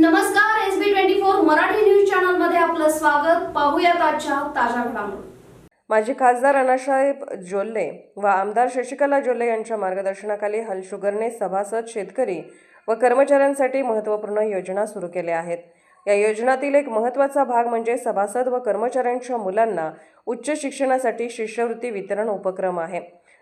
नमस्कार S B twenty four Marathi news चॅनलमध्ये आपलं स्वागत. पाहूया आजच्या ताज्या घडामोडी. माजी खासदार अनासाहेब जोल्ले व आमदार शशिकला जोल्ले यांच्या मार्गदर्शनाखाली हल शुगरने सभासद शेतकरी व कर्मचाऱ्यांसाठी महत्त्वपूर्ण योजना सुरू केल्या आहेत. या योजनातील एक महत्त्वाचा भाग म्हणजे सभासद व कर्मचाऱ्यांच्या मुलांना उच्च शिक्षणासाठी शिष्यवृत्ती वितरण उपक्रम आहे.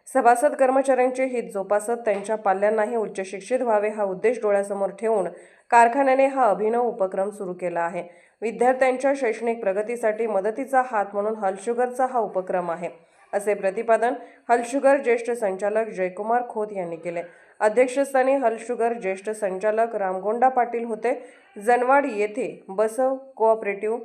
सभासद कर्मचाऱ्यांचे हित जोपासत त्यांच्या पाल्यांनाही उच्च शिक्षित व्हावे हा उद्देश डोळ्यासमोर ठेवून कारखान्याने हा अभिनव उपक्रम सुरू केला आहे. विद्यार्थ्यांच्या शैक्षणिक प्रगतीसाठी मदतीचा हात म्हणून हलशुगरचा हा उपक्रम आहे असे प्रतिपादन हलशुगर ज्येष्ठ संचालक जयकुमार खोत यांनी केले. अध्यक्षस्थानी हलशुगर ज्येष्ठ संचालक रामगोंडा पाटील होते. जनवाड येथे बसव कोऑपरेटिव्ह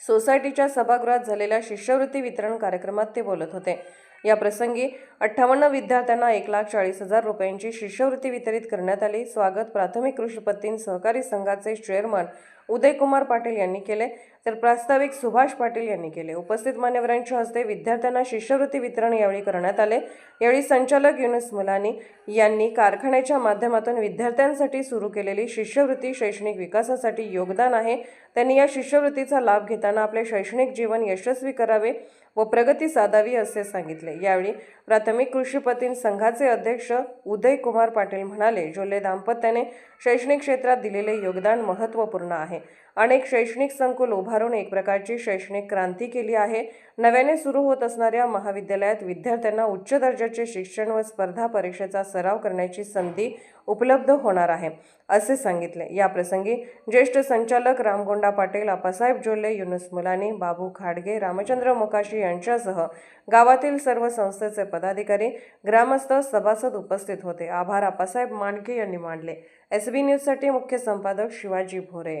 सोसायटीच्या सभागृहात झालेल्या शिष्यवृत्ती वितरण कार्यक्रमात ते बोलत होते. या प्रसंगी अठ्ठावन्न विद्यार्थ्यांना एक लाख चाळीस हजार रुपयांची शिष्यवृत्ती वितरित करण्यात आली. स्वागत प्राथमिक कृषीपत्तीन सहकारी संघाचे चेअरमन उदयकुमार पाटील यांनी केले. तर प्रास्ताविक सुभाष पाटील यांनी केले. उपस्थित मान्यवरांच्या हस्ते विद्यार्थ्यांना शिष्यवृत्ती वितरण यावेळी करण्यात आले. यावेळी संचालक युनुस मुलानी यांनी कारखान्याच्या माध्यमातून विद्यार्थ्यांसाठी सुरू केलेली शिष्यवृत्ती शैक्षणिक विकासासाठी योगदान आहे. त्यांनी या शिष्यवृत्तीचा लाभ घेताना आपले शैक्षणिक जीवन यशस्वी करावे व प्रगती साधावी असे सांगितले. यावेळी प्राथमिक कृषीपतीन संघाचे अध्यक्ष उदय कुमार पाटील म्हणाले जोले दाम्पत्याने शैक्षणिक क्षेत्रात दिलेले योगदान महत्त्वपूर्ण आहे. अनेक शैक्षणिक संकुल उभारून एक प्रकारची शैक्षणिक क्रांती केली आहे. नव्याने सुरू होत असणाऱ्या महाविद्यालयात विद्यार्थ्यांना उच्च दर्जाचे शिक्षण व स्पर्धा परीक्षेचा सराव करण्याची संधी उपलब्ध होणार आहे असे सांगितले. या प्रसंगी ज्येष्ठ संचालक रामगोंडा पाटील आपासाहेब जोल्ले युनुस मुलानी बाबू खाडगे रामचंद्र मोकाशी यांच्यासह गावातील सर्व संस्थेचे पदाधिकारी ग्रामस्थ सभासद उपस्थित होते. आभार आपासाहेब मांडके यांनी मांडले एस बी न्यूजसाठी मुख्य संपादक शिवाजी भोरे.